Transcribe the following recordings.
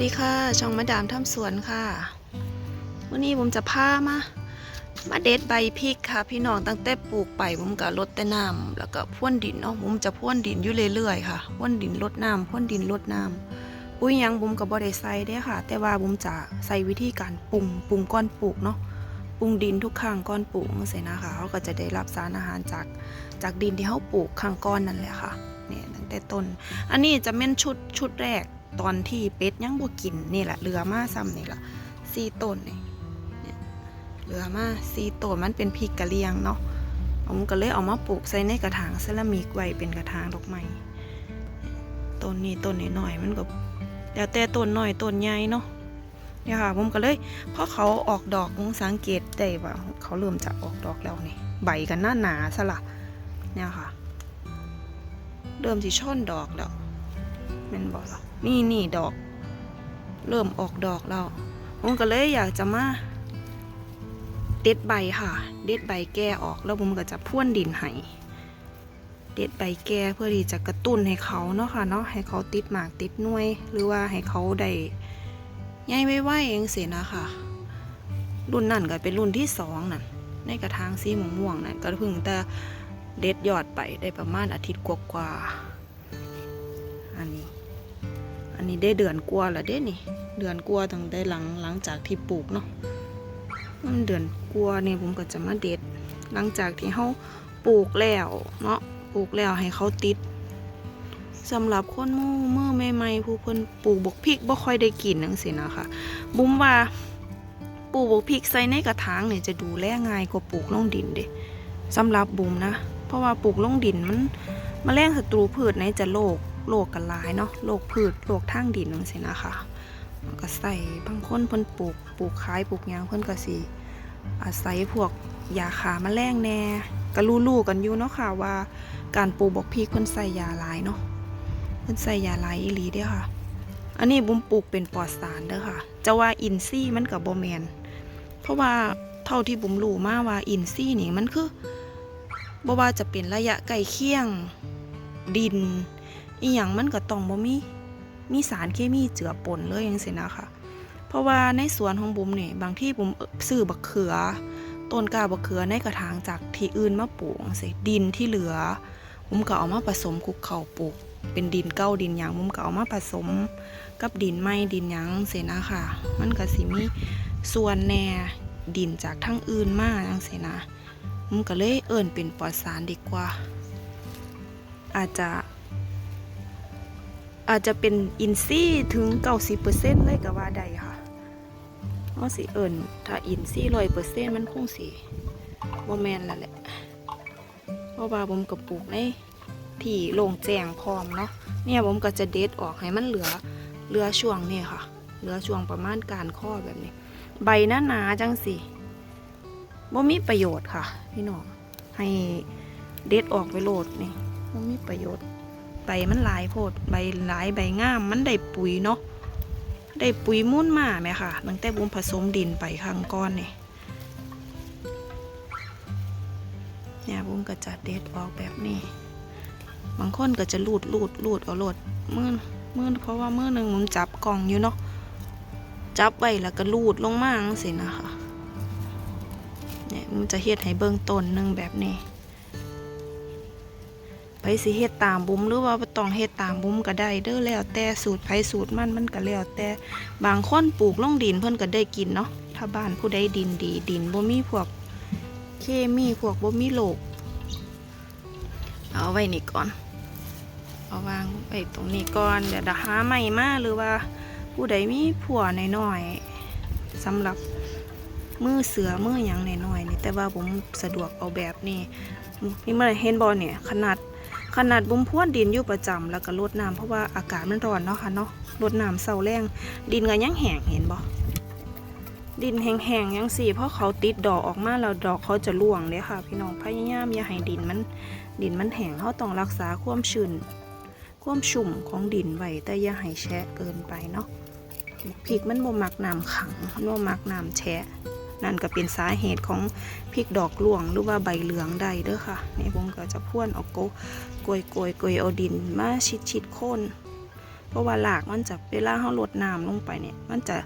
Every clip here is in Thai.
สวัสดีค่ะช่องมาดามทำสวนค่ะวันนี้ผมจะพามา มาเด็ดใบพริกค่ะ พี่น้องตั้งแต่ปลูกไปผมก็ลดแต่น้ำแล้วก็พ่นดินเนาะผมจะพ่นดินอยู่เรื่อยๆค่ะพ่นดินลดน้ำพ่นดินลดน้ำปุ๋ยยังผมก็บ่ได้ใส่เด้ค่ะ แต่ว่าผมจะใส่วิธีการปรุงปรุงก้อนปลูกเนาะปรุงดินทุกครั้งก้อนปลูกจังซี่นะคะเขาก็จะได้รับสารอาหารจากจากดินที่เขาปลูกข้างก้อนนั่นแหละค่ะเนี่ยตั้งแต่ต้น อันนี้จะเป็นชุดชุดแรก ตอนที่เป็ดยังบ่กินนี่แหละเหลือมาซ้ำนี่แหละสี่ต้นนี่เนี่ยเหลือมาสี่ต้นมันเป็นพริกกะเหรียงเนาะผมก็เลยเอามาปลูกใส่ในกระถางเซรามิกไว้เป็นกระถางดอกไม้ต้นนี้ต้นนี้หน่อยมันก็แล้วแต่ต้นหน้อยต้นใหญ่เนาะเนี่ยค่ะผมก็เลยพอเขาออกดอกผมสังเกตได้ว่าเขาเริ่มจะออกดอกแล้วนี่ใบกันหน้าหนาๆซะละเนี่ยค่ะเริ่มสิช่อนดอกแล้วแม่นบอกแล้ว นี่นี่ดอก เริ่มออกดอกแล้วผมก็เลยอยากจะมาเด็ดใบค่ะ เด็ดใบแก่ออกแล้วผมก็จะพ่วนดินให้เด็ดใบแก่เพื่อที่จะกระตุ้นให้เขาเนาะค่ะเนาะให้เขาติดหมากติดหน่วย หรือว่าให้เขาได้ใหญ่ไวๆเองเสียนะค่ะ รุ่นนั่นก็เป็นรุ่นที่สองนั่นในกระถางสีม่วงๆนั่นก็เพิ่งแต่เด็ดยอดไปได้ประมาณอาทิตย์กว่าๆอันนี้ อันนี้ได้เดือนกว่าแล้วเด้นี่ เดือนกว่าตั้งได้หลังหลังจากที่ปลูกเนาะมันเดือนกว่านี่ยผมก็จะมาเด็ด หลังจากที่เขาปลูกแล้วเนาะปลูกแล้วให้เขาติดสำหรับคนมือมือใหม่ๆผู้เพิ่นปลูกบกพริกบ่ค่อยได้กินจังซี่นะคะบุ้มว่าปลูกบกพริกใส่ในกระถางเนี่ยจะดูแลง่ายกว่าปลูกลงดินเด้สำหรับบุ้มนะ เพราะว่าปลูกลงดินมันมแมลงศัตรูพืชไหนจะโรค โรคกันหลายเนาะโรคพืชโรคทางดินนั่นสินะคะมันก็ใส่บางคนเพิ่นปลูกปลูกขายปลูกยางเพิ่นก็สิอาศัยพวกยาขาแมลงแน่ก็รู้ๆกันอยู่เนาะค่ะว่าการปลูกบอกพริกเพิ่นใส่ยาหลายเนาะเพิ่นใส่ยาหลายอีหลีเด้อค่ะ อันนี้บุ้มปลูกเป็นปลอดสารเด้อค่ะ จะว่าอินซี่มันกับบ่แมนเพราะว่าเท่าที่บุ้มรู้มาว่าอินซี่นี่มันคือบ่ว่าจะเป็นระยะใกล้เคียงดิน อีหยังมันก็ต้องบ่มีมีสารเคมีเจือปนเลยจังซี่นะคะ เพราะว่าในสวนของบุ๋มเนี่ยบางที่บุ๋มซื้อบักเขือต้นกาบักเขือในกระถางจากที่อื่นมาปลูกจังซี่ดินที่เหลือบุมก็เอามาผสมคุกเข้าปลูก เป็นดินเก้าดินหยังบุมก็เอามาผสม กับดินไม้ดินหยังจังซี่นะคะ มันก็สิมีส่วนแหน่ดินจากทั้งอื่นมาจังซี่นะผมก็เลยเอิ่นเป็นปลอดสารดีกว่า อาจจะ อาจจะเป็นอินซี่ถึง 90%เลยก็ว่าได้ค่ะเพราะสิเอิ่นถ้าอินซี่ร้อยเปอร์เซ็นต์มันคงสิบ่แมนแล้วแหละเพราะว่าผมก็ปลูกในที่โล่งแจ้งพร้อมเนาะเนี่ยผมก็จะเด็ดออกให้มันเหลือเหลือช่วงนี่ค่ะ เหลือช่วงประมาณการข้อแบบนี้ ใบหน้าหนาจังสิบ่มีประโยชน์ค่ะ พี่น้องให้เด็ดออกไปโหลดนี่บ่มีประโยชน์ บมันหลายโพดใบหลายใบงามมันได้ปุ๋ยเนาะได้ปุ๋ยมุ่นมาไหมค่ะตั้งแต่บุมผสมดินไปข้างก้อนนี่เนี่ยบุมก็จะเด็ดออกแบบนี้ บางคนก็จะลูดลูดลูดเอาโลดมือมือเพราะว่ามือหนึ่งผมจับกล่องอยู่เนาะจับไว้แล้วก็ลูดลงมาสินะคะเนี่ยมันจะเฮ็ดให้เบื้องต้นหนึ่งแบบนี้ ไปสิเฮ็ดตามบุ้มหรือว่าบ่ต้องเฮ็ดตามบุ้มก็ได้เด้อแล้วแต่สูตรไผสูตรมันมันก็แล้วแต่บางคนปลูกลงดินเพิ่นก็ได้กินเนาะถ้าบ้านผู้ใดดินดีดินบ่มีพวกเคมีพวกบ่มีโรคเอาไว้นี่ก่อน เอาวางไว้ตรงนี้ก่อนเดี๋ยวหาใหม่มาหรือว่า ผู้ใดมีผัวน้อยๆสำหรับมือเสือมือหยังหน่อยๆนี่แต่ว่าผมสะดวกเอาแบบนี้พี่เมื่อเห็นบอลเนี่ยขนาด ขนาดบุมพ่วนดินอยู่ประจำแล้วก็รดน้ำเพราะว่าอากาศมันร้อนเนาะค่ะเนาะรดน้ำเสาแรงดินก็ยังแห้งเห็นบ่ดินแห้งๆยังสี่เพราะเขาติดดอกออกมาแล้วดอกเขาจะร่วงเลยค่ะ พี่น้องพยายามอย่าให้ดินมันดินมันแห้งเขาต้องรักษาความชื้นความชุ่มของดินไว้แต่อย่าให้แฉะเกินไปเนาะพริกมันบ่มักน้ำขังมันบ่มักน้ำแฉะ นั่นก็เป็นสาเหตุของพริกดอกหลวงหรือว่าใบเหลืองได้เด้อค่ะนี่ผมก็จะพ่วนเอาโกโกยโกยโกยเอาดินมาชิดชิดโค่นเพราะว่าหลากมันจะเวลาเฮาลดน้ำลงไปเนี่ย มันจะ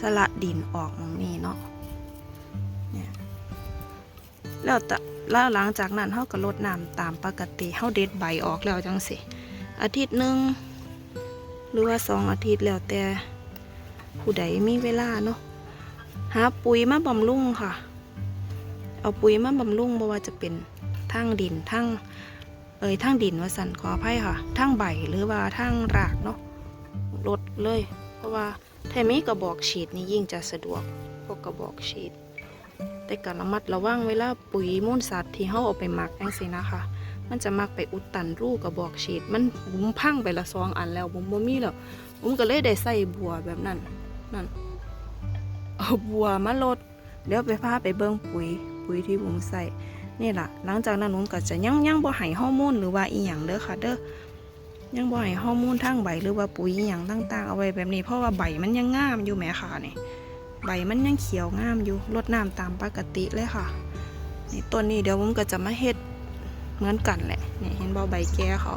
สละดินออกตรงนี้เนาะเนี่ยแล้วแต่แล้วหลังจากนั้นเฮาก็ลดน้ำตามปกติเฮาเด็ดใบออกแล้วจังสิอาทิตย์หนึ่งหรือว่าสองอาทิตย์แล้วแต่ผู้ใดมีเวลาเนาะ หาปุ๋ยมาบำรุงค่ะ เอาปุ๋ยมาบำรุงบ่ว่าจะเป็นทั้งดินทั้งเอ่ยทั้งดินว่าสันขออภัยค่ะทั้งใบหรือว่าทั้งรากเนาะลดเลย เพราะว่าถ้ามีกระบอกฉีดนี่ยิ่งจะสะดวกพวกกระบอกฉีด แต่การระมัดระวังเวลาปุ๋ยมูลสัตว์ที่เฮาเอาไปหมักจังซี่นะคะ มันจะมักไปอุดตันรูกระบอกฉีด มันบุ้มพังไปละสองอันแล้วบุ้มบ่มีแล้วบุ้มก็เลยได้ใส่บัวแบบนั้นนั่น เอาบัวมาลดเดี๋ยวไปพาไปเบิ่งปุ๋ย ปุ๋ยที่ผมใส่นี่ล่ะ หลังจากนั้นผมก็จะยังยังบ่ให้ฮอร์โมนหรือว่าอีหยังเด้อค่ะ เด้อยังบ่ให้ฮอร์โมนทางใบหรือว่าปุ๋ยอีหยังต่างๆเอาไว้แบบนี้เพราะว่าใบมันยังงามอยู่แหมค่ะนี่ใบมันยังเขียวงามอยู่รดน้ำตามปกติเลยค่ะนี่ต้นนี้เดี๋ยวผมก็จะมาเฮ็ดเหมือนกันแหละนี่เห็นบ่ใบแก่เขา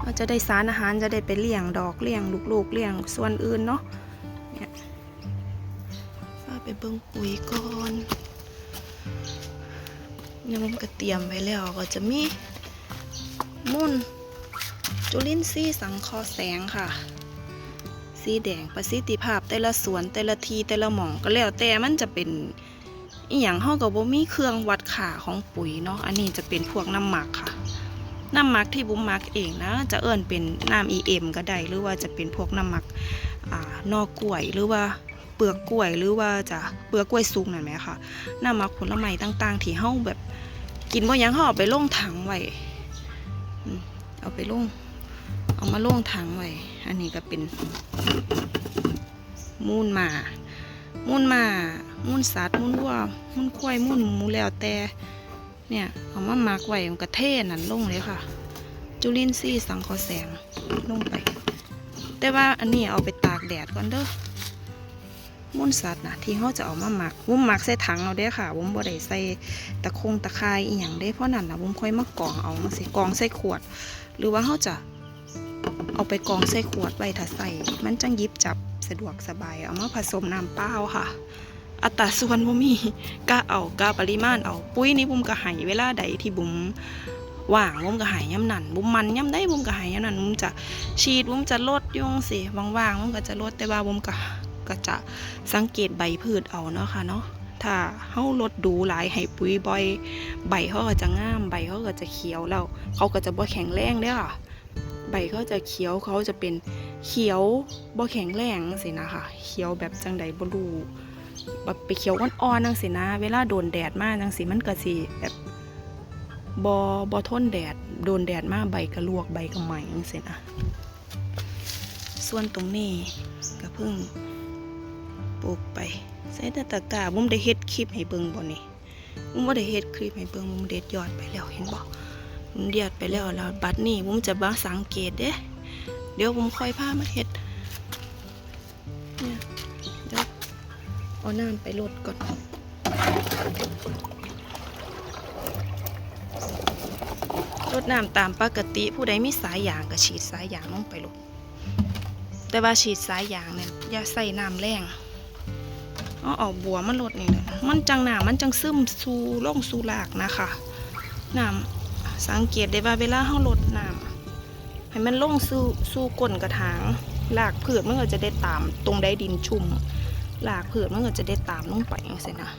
เราจะได้สารอาหารจะได้ไปเลี้ยงดอกเลี้ยงลูกๆเลี้ยงส่วนอื่นเนาะ เบิ่งปุ๋ยก่อนยังมันก็เตรียมไว้แล้วก็จะมีมุ่นจุลินทรีย์สังเคราะห์แสงค่ะ สีแดงประสิทธิภาพแต่ละสวนแต่ละทีแต่ละหม่องก็แล้วแต่มันจะเป็นอีหยังเฮาก็บ่มีเครื่องวัดค่าของปุ๋ยเนาะอันนี้จะเป็นพวกน้ำหมักค่ะ น้ำหมักที่บุ้มหมักเองนะ จะเอิ้นเป็นน้ำ EM ก็ได้หรือว่าจะเป็นพวกน้ำหมักอ่านอกล้วยหรือว่า ปลือกกล้วยหรือว่าจะเปลือกกล้วยสุกนั่นไหมคะน้ำมักผลไม้ต่าง ๆ ที่เฮาแบบกินบ่หยังเฮาเอาไปลงถังไว้เอาไปลงเอามาลงถังไว้อันนี้ก็เป็นมูลหมามูลหมามูลสัตว์มูลวัวมูลควายมูลหมูแล้วแต่เนี่ยเอามาหมักไว้มันก็เทนั่นลงเลยค่ะ จุลินทรีย์สังเคราะห์แสงลงไป แต่ว่าอันนี้เอาไปตากแดดก่อนเด้อ มูลสัตว์นะที่เขาจะเอามาหมักวุ้มหมักใส่ถังเอาเด้ค่ะวุ้มบ่ได้ใส่ตะคงตะไคร้อีหยังเด้เพราะนั่นนะวุ้มค่อยมากรองเอาสิกรองใส่ขวด หรือว่าเขาจะเอาไปกรองใส่ขวดไว้ถ้าใส่มันจังยิบจับสะดวกสบายเอามาผสมน้ำเปล่าค่ะ อัตราส่วนบ่มีกะเอากะปริมาณเอาปุ๋ยนี่บุ้มก็ให้เวลาใดที่บุ้มว่างบุ้มก็ให้ย่ำนั่นบุ้มมันย่ำได้บุ้มก็ให้ย่ำนั่นบุ้มจะฉีดบุ้มจะลดยจั่งสิว่างๆบุ้มก็จะลดแต่ว่าบุ้มก็ ก็จะสังเกตใบพืชเอาเนาะค่ะเนาะถ้าเฮาลดดูหลายให้ปุ๋ยบ่อยใบเขาก็จะงามใบเขาก็จะเขียวแล้วเขาก็จะบ่แข็งแรงเด้อค่ะใบเขาจะเขียวเขาจะเป็นเขียวบ่แข็งแรงสินะคะเขียวแบบจังใดบ่รู้แบบไปเขียวอ่อนๆจังสินะ เวลาโดนแดดมากจังสิมันก็สิแบบบ่บ่ทนแดดโดนแดดมากใบก็ลวกใบก็ไหมจังสินะส่วนตรงนี้ก็เพิ่ง ปลูกไป ใส่ต่ตะก้าบุ้มได้เฮ็ดคลิปให้เบิ่งบ่นี่บุ้มบ่ได้เฮ็ดคลิปให้เบิ่งบุ้มเด็ดยอดไปแล้วเห็นบ่บุ้มเดียดไปแล้วแล้วบัดนี้บุ้มจะมาสังเกตเด้เดี๋ยวบุ้มค่อยพามาเฮ็ดเนี่ยเดี๋ยวเอาน้ำไปลดก่อนรดน้ำตามปกติผู้ใดมีสายยางก็ฉีดสายยางลงไปลงแต่ว่าฉีดสายยางเนี่ยอย่าใส่น้ำแรง เอาออกบัวมันลดนี่แหละมันจังหนามันจังซึมสู่ลงสู่รากนะคะน้ำสังเกตได้ว่าเวลาเราลดน้ำให้มันลงสู่สู่ก้นกระถางรากพืชมันก็จะได้ตามตรงได้ดินชุ่มรากพืชมันก็จะได้ตามลงไปอย่างนี้นะ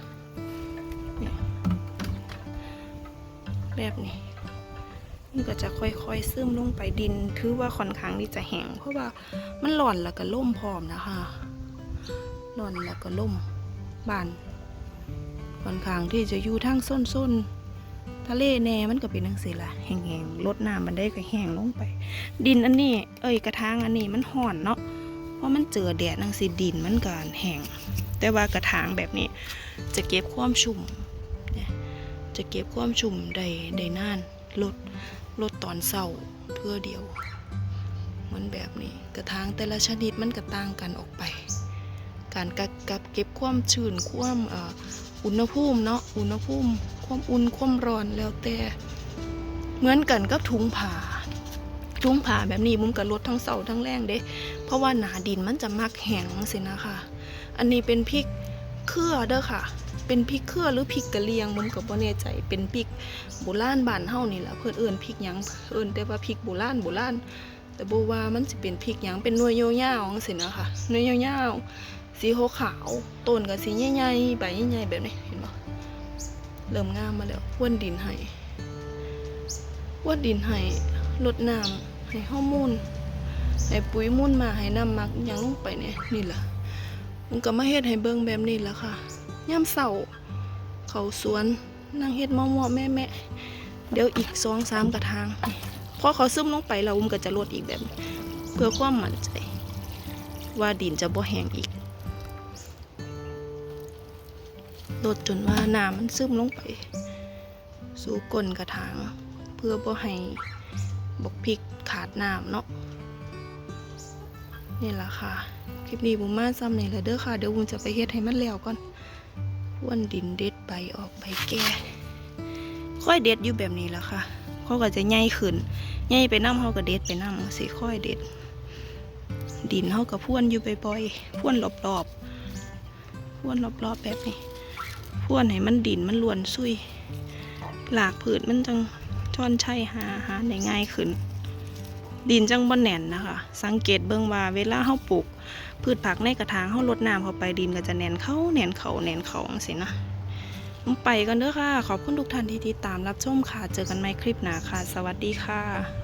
แบบนี้มันก็จะค่อยๆซึมลงไปดินถือว่าค่อนข้างที่จะแห้งเพราะว่ามันหล่อนแล้วก็ล่มพร้อมนะคะหล่อนแล้วก็ล่ม บานค่อนข้างที่จะอยู่ทั้งส้นๆทะเลแน่มันก็เป็นทังสิละแห้งๆลดน้ำมันได้ก็แห้งลงไป ดินอันนี้ เอ้ยกระถางอันนี้มันห่อนเนาะเพราะมันเจอแดดนังสิดินมันก็แห้งแต่ว่ากระถางแบบนี้ จะเก็บความชุ่มจะเก็บความชุ่มได้ได้นานลดลดตอนเศร้าเพื่อเดียว เหมือนแบบนี้ กระถางแต่ละชนิดมันก็ต่างกันออกไป การกักเก็บความชื้นความอุณหภูมิเนาะอุณหภูมิ ความอุ่นความร้อนแล้วแต่เหมือนกันกับถุงผ้าจุ้งผ่าแบบนี้บุ้มกับรถทั้งเสาทั้งแรงเด้ เพราะว่าหนาดินมันจะมักแห้งสินะคะ อันนี้เป็นพริกเครือเด้อค่ะ เป็นพริกเครือหรือพริกกะเหรียงบุ้มกับบ่แน่ใจเป็นพริกโบราณบ้านเฮานี่แหละเพิ่อนเอิ้นพริกยังเอิ้นแต่ว่าพริกโบราณโบราณแต่บว่ามันสิเป็นพริกยังเป็นนวยยาวๆจังซี่นะคะนวยยาวๆ สีขาวต้นก็สีใหญ่ๆใบใหญ่ๆแบบนี้เห็นบ่เริ่มงามมาแล้วพ่นดินให้พ่นดินให้รดน้ำให้ฮอร์โมนให้ปุ๋ยมุ่นมาให้น้ำมักยังลงไปเนี่ยนี่ล่ะมันก็มาเฮ็ดให้เบิ่งแบบนี้ล่ะค่ะยามเช้าเขาสวนนั่งเฮ็ดมอๆแม่ๆเดี๋ยวอีก2-3กระถางพอเขาซึมลงไปแล้วอุ้มก็จะลดอีกแบบ เพื่อความมั่นใจ ว่าดินจะบ่แห้งอีก ลดจนว่าน้ำมันซึมลงไป สู่ก้นกระถาง เพื่อบ่ให้บกพริกขาดน้ำเนาะนี่แหละค่ะ คลิปนี้บุมมาซ้ำนี่แหละเด้อค่ะ เดี๋ยวบุมจะไปเฮ็ดให้มันแล้วก่อนวันดินเด็ดใบออกใบแก่ค่อยเด็ดอยู่แบบนี้แหละค่ะเขาก็จะใหญ่ขึ้นใหญ่ไปน้ำเขาก็เด็ดไปน้ำสิค่อยเด็ด ดินเขาก็พ่วนอยู่บ่อยๆพ่วนรอบๆพ่วนรอบๆแบบนี้ พ่วนให้มันดินมันล้วนซุย หลากผืนมันจังช่อนใช่หาหาได้ง่ายขึ้น ดินจังบ่แน่นนะคะ สังเกตเบิ่งว่าเวลาเขาปลูก พืชผักในกระถางเขาลดน้ำเข้าไปดินก็จะแน่นเข้าแน่นเข้าแน่นเข้าจังซี่นะมไปกันเด้อค่ะ ขอบคุณทุกท่านที่ติดตามรับชมค่ะ เจอกันใหม่คลิปหน้าค่ะ สวัสดีค่ะ